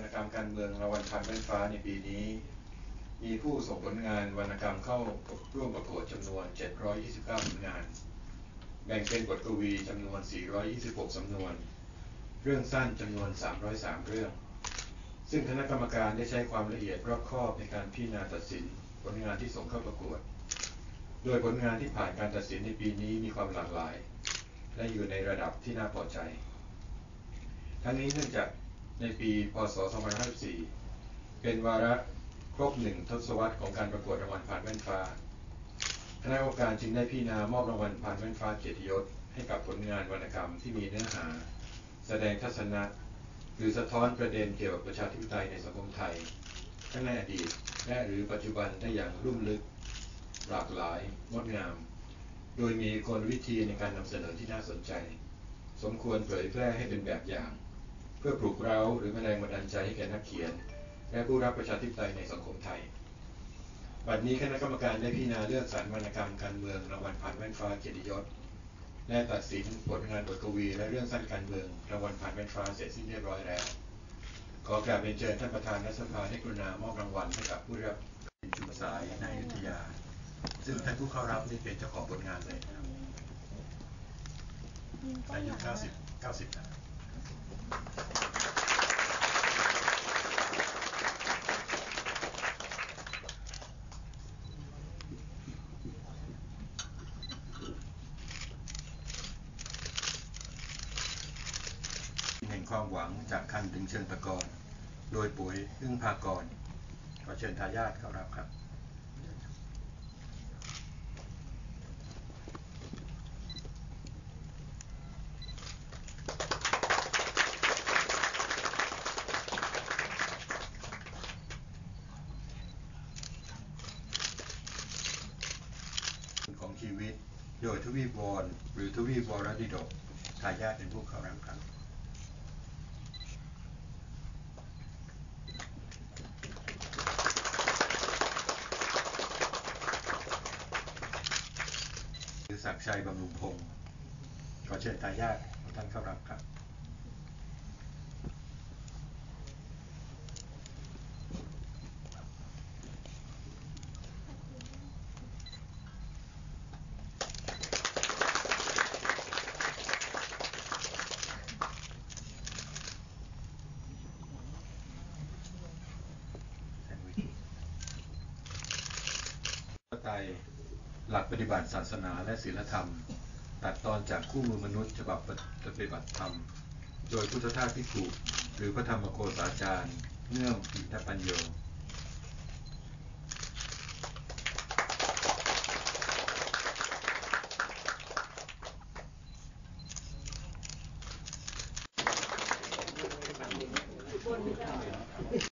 รรณกรรมการเมืองรางวัลพันแว่นฟ้าในปีนี้ มีผู้ส่งผลงานวรรณกรรมเข้าร่วมประกวดจำนวน 729 ผลงาน แบ่งเป็นบทกวีจำนวน 426 สำนวน เรื่องสั้นจำนวน 303 เรื่อง ซึ่งคณะกรรมการได้ใช้ความละเอียดรอบคอบในการพิจารณาตัดสินผลงานที่ส่งเข้าประกวด โดยผลงานที่ผ่านการตัดสินในปีนี้มีความหลากหลาย และอยู่ในระดับที่น่าพอใจ ทั้งนี้เนื่องจาก ในปีพศ 2554 เป็นวาระครบหนึ่งทศวรรษของการประกวดรางวัลผ่านแว่นฟ้า คณะกรรมการจึงได้พิจารณามอบรางวัลผ่านแว่นฟ้าเกียรติยศให้กับผลงานวรรณกรรมที่มีเนื้อหา แสดงทัศนะหรือสะท้อนประเด็นเกี่ยวกับประชาธิปไตยในสังคมไทย ทั้งในอดีตและหรือปัจจุบันได้อย่างรุ่มลึก หลากหลาย งดงาม โดยมีกลวิธีในการนำเสนอที่น่าสนใจ สมควรเผยแพร่ให้เป็นแบบอย่าง เพื่อปลุกเร้าหรือแสดงบันดาลใจให้แก่นักเขียน และผู้รักประชาธิปไตยในสังคมไทย บัดนี้คณะกรรมการได้พิจารณาเลือกสรรวรรณกรรมการเมืองรางวัลผ่านแว่นฟ้าเกียรติยศและตัดสินผลงานบทกวี และเรื่องสั้นการเมืองรางวัลผ่านแว่นฟ้าเสร็จสิ้นเรียบร้อยแล้ว ขอกราบเรียนเชิญท่านประธานรัฐสภาได้กรุณามอบรางวัลให้กับผู้รับชุมสายในอยุธยา ซึ่งท่านผู้เข้ารับนี่เป็นเจ้าของผลงานเลยนะครับอายุ90 90นะ ความหวังจากคันถึงเชิงตะกอนโดยปุ๋ยอึ้งภากรขอเชิญทายาทเข้ารับครับ ของชีวิตโดยทวีปวรหรือทวีปวรดิดกทายาทเป็นผู้เข้ารับครับ ศักดิ์ชัยบำรุงพงศ์ขอเชิญทายาทท่านเข้ารับครับ ไตย หลักปฏิบัติศาสนาและศีลธรรม ตัดตอนจากคู่มือมนุษย์ฉบับปฏิบัติธรรม โดยพุทธทาสพิกุหรือพระธรรมโคสาจารย์ เนื่องอิทธปัญโย